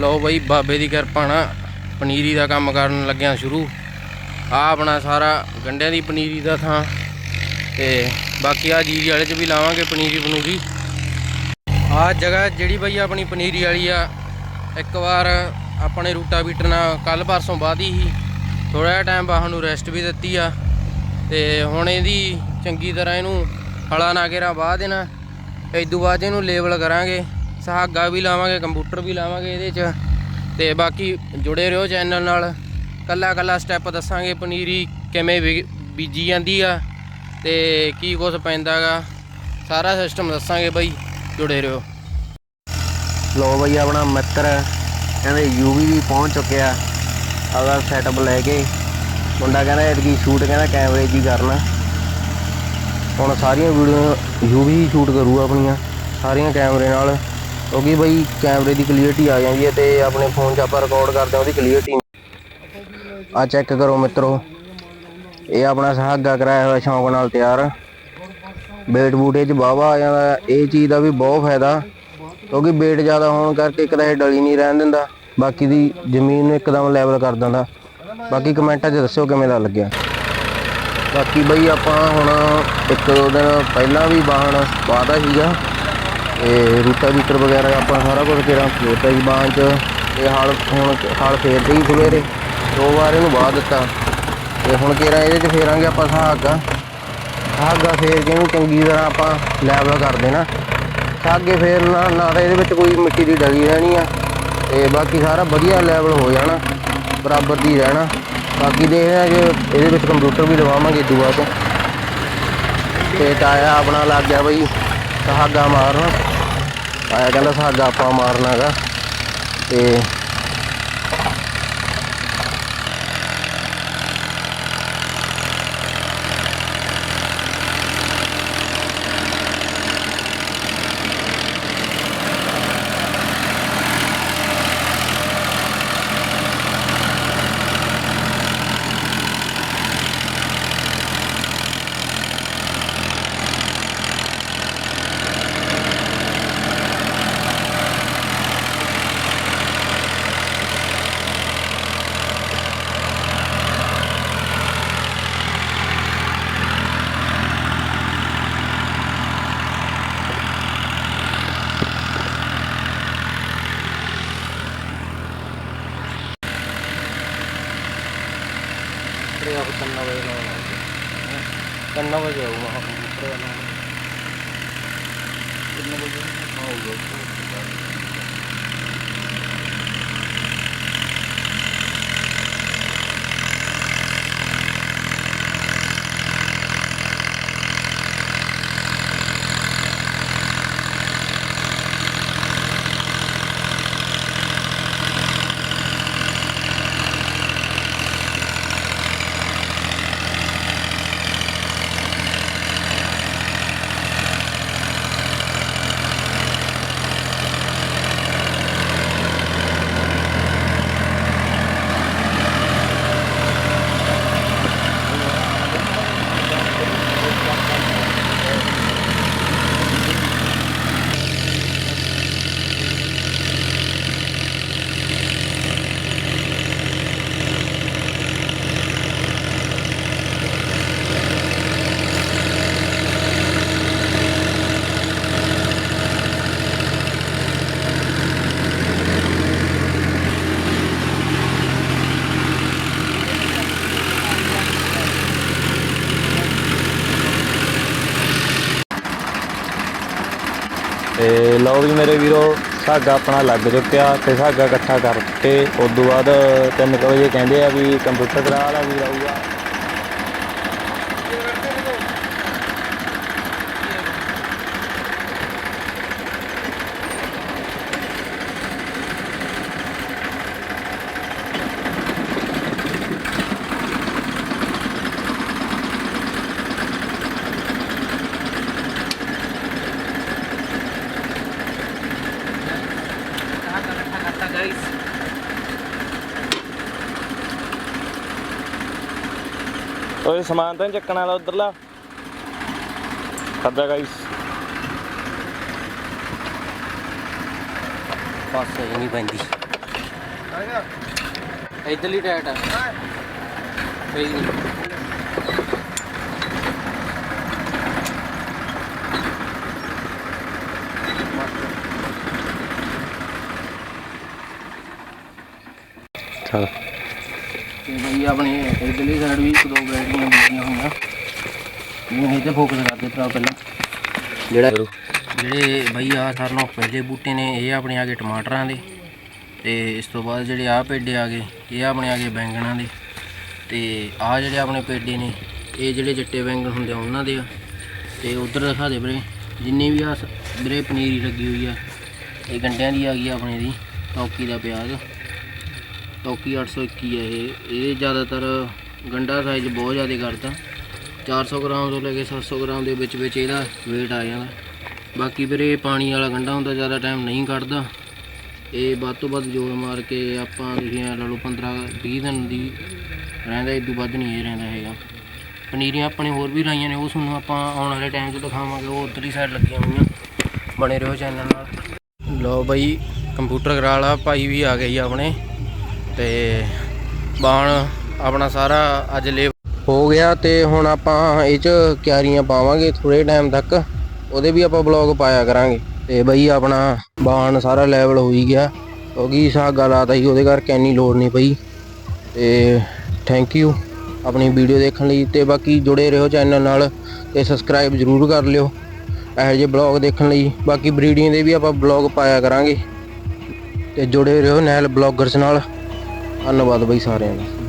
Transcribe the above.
ਲਓ ਬਈ, ਬਾਬੇ ਦੀ ਕਿਰਪਾ ਨਾਲ ਪਨੀਰੀ ਦਾ ਕੰਮ ਕਰਨ ਲੱਗਿਆ ਸ਼ੁਰੂ। ਆ ਆਪਣਾ ਸਾਰਾ ਗੰਡਿਆਂ ਦੀ ਪਨੀਰੀ ਦਾ ਥਾਂ ਤੇ ਬਾਕੀ ਆ ਜੀਰੀ ਵਾਲੇ ਚ ਵੀ ਲਾਵਾਂਗੇ ਪਨੀਰੀ ਪਨੂਰੀ। ਆ ਜਗ੍ਹਾ ਜਿਹੜੀ ਬਈ ਆਪਣੀ ਪਨੀਰੀ ਵਾਲੀ ਆ, ਇੱਕ ਵਾਰ ਆਪਣੇ ਰੂਟਾ ਬੀਟਰ ਨਾਲ ਕੱਲ ਪਰਸੋਂ ਬਾਅਦ ਹੀ ਥੋੜਾ ਜਿਹਾ ਟਾਈਮ ਬਾਹਰ ਨੂੰ ਰੈਸਟ ਵੀ ਦਿੱਤੀ ਆ। ਤੇ ਹੁਣ ਇਹਦੀ ਚੰਗੀ ਤਰ੍ਹਾਂ ਇਹਨੂੰ ਹਲਾ ਨਾ ਘੇਰਾ ਬਾਹ ਦੇਣਾ। ਇਦੋਂ ਬਾਅਦ 'ਚ ਇਹਨੂੰ ਲੇਬਲ ਕਰਾਂਗੇ। ਸਹਾਗਾ ਵੀ ਲਾਵਾਂਗੇ, ਕੰਪਿਊਟਰ ਵੀ ਲਾਵਾਂਗੇ ਇਹਦੇ 'ਚ। ਤੇ ਬਾਕੀ ਜੁੜੇ ਰਹੋ ਚੈਨਲ ਨਾਲ। ਕੱਲਾ ਕੱਲਾ ਸਟੈਪ ਦੱਸਾਂਗੇ ਪਨੀਰੀ ਕਿਵੇਂ ਬੀ- ਬੀਜੀ ਜਾਂਦੀ ਆ ਤੇ ਕੀ ਕੁਝ ਪੈਂਦਾਗਾ ਸਾਰਾ ਸਿਸਟਮ ਦੱਸਾਂਗੇ ਬਈ, ਜੁੜੇ ਰਹੋ। ਲੋ ਬਈ, ਆਪਣਾ ਮਿੱਤਰ ਕਹਿੰਦੇ ਯੂਵੀ ਵੀ ਪਹੁੰਚ ਚੁੱਕਿਆ। ਆਪਦਾ ਸੈਟਅਪ ਲੈ ਕੇ। ਮੁੰਡਾ ਕਹਿੰਦਾ ਇਤਕੀ ਸ਼ੂਟ ਕਹਿੰਦਾ ਕੈਮਰੇ 'ਚ ਕਰਨਾ। ਹੁਣ ਸਾਰੀਆਂ ਵੀਡੀਓ ਯੂਵੀ ਹੀ ਸ਼ੂਟ ਕਰੂਗਾ ਆਪਣੀਆਂ, ਸਾਰੀਆਂ ਕੈਮਰੇ ਨਾਲ। ਕਿਉਂਕਿ ਬਈ ਕੈਮਰੇ ਦੀ ਕਲੀਅਰਟੀ ਆ ਜਾਂਦੀ ਹੈ ਤੇ ਆਪਣੇ ਫੋਨ 'ਚ ਆਪਾਂ ਰਿਕਾਰਡ ਕਰਦੇ ਹਾਂ, ਉਹਦੀ ਕਲੀਅਰਟੀ ਆ ਚੈੱਕ ਕਰੋ ਮਿੱਤਰੋ। ਇਹ ਆਪਣਾ ਸਹਾਗਾ ਕਰਾਇਆ ਹੋਇਆ ਸ਼ੌਂਕ ਨਾਲ ਤਿਆਰ। ਬੇਟ ਬੂਟੇ 'ਚ ਵਾਹਵਾ ਆ ਜਾਂਦਾ। ਇਹ ਚੀਜ਼ ਦਾ ਵੀ ਬਹੁਤ ਫਾਇਦਾ। ਕਿਉਂਕਿ weight ਜ਼ਿਆਦਾ ਹੋਣ ਕਰਕੇ ਇੱਕ ਤਾਂ ਇਹ ਡਲੀ ਨਹੀਂ ਰਹਿਣ ਦਿੰਦਾ। ਬਾਕੀ ਦੀ ਜ਼ਮੀਨ ਨੂੰ ਇੱਕਦਮ ਲੈਵਲ ਕਰ ਦਿੰਦਾ। ਬਾਕੀ ਕਮੈਂਟਾਂ 'ਚ ਦੱਸਿਓ ਕਿਵੇਂ ਦਾ ਲੱਗਿਆ। ਬਾਕੀ ਬਈ ਆਪਾਂ ਹੁਣ ਇੱਕ ਦੋ ਦਿਨ ਪਹਿਲਾਂ ਵੀ ਵਾਹਣ ਪਾਦਾ ਸੀਗਾ। ਤੇ ਰੂਟਾ ਵੀਟਰ ਵਗੈਰਾ ਆਪਾਂ ਸਾਰਾ ਕੁਝ ਕਿਹੜਾ ਫੇਰਤਾ ਜੀ ਬਾਹਣ 'ਚ ਤੇ ਹਾਲ ਹੁਣ ਹਾਲ ਫੇਰਦੇ ਹੀ ਸਵੇਰੇ, ਦੋ ਵਾਰ ਇਹਨੂੰ ਵਾਹ ਦਿੱਤਾ। ਤੇ ਹੁਣ ਕਿਹੜਾ ਇਹਦੇ 'ਚ ਫੇਰਾਂਗੇ ਆਪਾਂ ਸਹਾਗਾ ਸਹਾਗਾ ਫੇਰ ਕੇ ਇਹਨੂੰ ਚੰਗੀ ਤਰ੍ਹਾਂ ਆਪਾਂ ਲੈਵਲ ਕਰ ਦੇਣਾ ਸਾਗੇ ਫੇਰ ਨਾ ਨਾ ਤਾਂ ਇਹਦੇ ਵਿੱਚ ਕੋਈ ਮਿੱਟੀ ਦੀ ਡਲੀ ਰਹਿਣੀ ਆ, ਤੇ ਬਾਕੀ ਸਾਰਾ ਵਧੀਆ ਲੈਵਲ ਹੋ ਜਾਣਾ, ਬਰਾਬਰ ਦੀ ਰਹਿਣਾ। ਬਾਕੀ ਦੇਖਦੇ ਆ ਜੇ ਇਹਦੇ ਵਿੱਚ ਕੰਪਿਊਟਰ ਵੀ ਲਵਾਵਾਂਗੇ ਇਦੋਂ ਤੋਂ। ਤੇ ਟਾਇਆ ਆਪਣਾ ਲੱਗ ਗਿਆ ਬਈ ਸਹਾਗਾ ਮਾਰਨ। ਆਇਆ ਕਹਿੰਦਾ ਸਾਡਾ ਆਪਾਂ ਮਾਰਨਾ ਹੈਗਾ ਤੇ ਤੇ ਆਪ 3 ਵਜੇ ਲਾਉਣਾ 3 ਵਜੇ ਆਊਗਾ ਹਾਂ ਕੰਪਿਊਟਰ ਵਾਲਾ ਕਿੰਨੇ ਵਜੇ ਆਊਗਾ ਲਓ ਵੀ ਮੇਰੇ ਵੀਰੋ, ਸਾਗਾ ਆਪਣਾ ਲੱਗ ਚੁੱਕਿਆ ਤੇ ਸਾਗਾ ਇਕੱਠਾ ਕਰਕੇ ਉਸ ਤੋਂ ਬਾਅਦ 3 ਵਜੇ ਕਹਿੰਦੇ ਆ ਵੀ ਕੰਪਿਊਟਰ ਕਰਾ ਵਾਲਾ ਵੀ ਆਊਗਾ। ਓਏ ਸਮਾਨ ਤਾਂ ਨੀ ਚੱਕਣ ਵਾਲਾ ਉਧਰਲਾ। ਖੱਦਾ ਗਾਈਸ ਪਾਸੇ ਹੀ ਨਹੀਂ ਪੈਂਦੀ। ਇਧਰਲੀ ਟਾਇਟ ਆ। ਸਹੀ ਨਹੀਂ। ਚਲ। ਤੇ ਬਈ ਆਪਣੀ ਇਧਰਲੀ ਸਾਈਡ ਵੀ ਇੱਕ ਦੋ ਬੈਟਰੀਆਂ ਬੀਜੀਆਂ ਹੋਈਆਂ। ਇਹ ਇਹ ਤੇ ਫੋਕਸ ਕਰਦੇ ਭਰਾ ਪਹਿਲਾਂ। ਜਿਹੜਾ ਜਿਹੜੇ ਬਈ ਆ ਸਾਰਿਆਂ ਨਾਲੋਂ ਪਹਿਲੇ ਬੂਟੇ ਨੇ ਇਹ ਆਪਣੇ ਆ ਗਏ ਟਮਾਟਰਾਂ ਦੇ। ਤੇ ਇਸ ਤੋਂ ਬਾਅਦ ਜਿਹੜੇ ਆ ਪੇਡੇ ਆ ਗਏ ਇਹ ਆਪਣੇ ਆ ਗਏ ਬੈਂਗਣਾਂ ਦੇ। ਤੇ ਆ ਜਿਹੜੇ ਆਪਣੇ ਪੇਡੇ ਨੇ ਇਹ ਜਿਹੜੇ ਚਿੱਟੇ ਬੈਂਗਣ ਹੁੰਦੇ ਆ ਉਹਨਾਂ ਦੇ ਆ। ਤੇ ਉਧਰ ਦਿਖਾ ਦੇ ਵੀਰੇ ਜਿੰਨੀ ਵੀ ਆ ਵੀਰੇ ਪਨੀਰੀ ਲੱਗੀ ਹੋਈ ਆ ਇਹ ਗੰਡਿਆਂ ਦੀ ਆ ਗਈ ਆ ਆਪਣੇ ਦੀ ਟੌਕੀ ਦਾ ਪਿਆਜ਼। ਟੌਕੀ 821 ਹੈ ਇਹ। ਇਹ ਜ਼ਿਆਦਾਤਰ ਗੰਡਾ ਸਾਈਜ਼ ਬਹੁਤ ਜ਼ਿਆਦਾ ਕਰਦਾ। 400 ਗ੍ਰਾਮ ਤੋਂ ਲੈ ਕੇ 700 ਗ੍ਰਾਮ ਦੇ ਵਿੱਚ ਵਿੱਚ ਇਹਦਾ weight ਆ ਜਾਂਦਾ। ਬਾਕੀ ਵੀਰੇ, ਇਹ ਪਾਣੀ ਵਾਲਾ ਗੰਡਾ ਹੁੰਦਾ, ਜ਼ਿਆਦਾ ਟਾਈਮ ਨਹੀਂ ਕੱਢਦਾ। ਇਹ ਵੱਧ ਤੋਂ ਵੱਧ ਜੋਰ ਮਾਰ ਕੇ ਆਪਾਂ ਤੁਸੀਂ ਲਾ ਲਓ 15 20 ਦਿਨ ਦੀ ਰਹਿੰਦਾ ਇਹ ਤੋਂ ਵੱਧ ਨਹੀਂ ਇਹ ਰਹਿੰਦਾ ਹੈਗਾ। ਪਨੀਰੀਆਂ ਆਪਣੇ ਹੋਰ ਵੀ ਲਾਈਆਂ ਨੇ, ਉਹ ਤੁਹਾਨੂੰ ਆਪਾਂ ਆਉਣ ਵਾਲੇ ਟਾਈਮ 'ਚ ਦਿਖਾਵਾਂਗੇ। ਉਹ ਉੱਧਰਲੀ ਸਾਈਡ ਲੱਗੀਆਂ ਹੋਈਆਂ, ਬਣੇ ਰਹੋ ਚੈਨਲ ਨਾਲ। ਲਓ ਬਾਈ ਕੰਪਿਊਟਰ ਕਰਾ ਲਾ ਭਾਈ ਵੀ ਆ ਗਈ ਆਪਣੇ। ਤੇ ਬਾਣ ਆਪਣਾ ਸਾਰਾ ਅੱਜ ਲੇ ਹੋ ਗਿਆ ਤੇ ਹੁਣ ਆਪਾਂ ਇਹ ਚ ਕਿਆਰੀਆਂ ਪਾਵਾਂਗੇ ਥੋੜੇ ਟਾਈਮ ਤੱਕ। ਉਹਦੇ ਵੀ ਆਪਾਂ ਬਲੌਗ ਪਾਇਆ ਕਰਾਂਗੇ। ਤੇ ਬਈ ਆਪਣਾ ਬਾਣ ਸਾਰਾ ਲੈਵਲ ਹੋਈ ਹੀ ਗਿਆ। ਕਿਉਂਕਿ ਸਾਗਾ ਲਾਤਾ ਸੀ, ਉਹਦੇ ਕਰਕੇ ਇੰਨੀ ਲੋੜ ਨਹੀਂ ਪਈ। ਤੇ ਥੈਂਕ ਯੂ ਆਪਣੀ ਵੀਡੀਓ ਦੇਖਣ ਲਈ। ਤੇ ਬਾਕੀ ਜੁੜੇ ਰਹੋ ਚੈਨਲ ਨਾਲ ਤੇ ਸਬਸਕ੍ਰਾਈਬ ਜ਼ਰੂਰ ਕਰ ਲਿਓ ਇਹੋ ਜਿਹੇ ਬਲੌਗ ਦੇਖਣ ਲਈ। ਬਾਕੀ ਬਰੀਡਿੰਗ ਦੇ ਵੀ ਆਪਾਂ ਬਲੌਗ ਪਾਇਆ ਕਰਾਂਗੇ। ਤੇ ਜੁੜੇ ਰਹੋ ਨੈਲ ਬਲੌਗਰਸ ਨਾਲ। ਧੰਨਵਾਦ ਬਈ ਸਾਰਿਆਂ ਦਾ।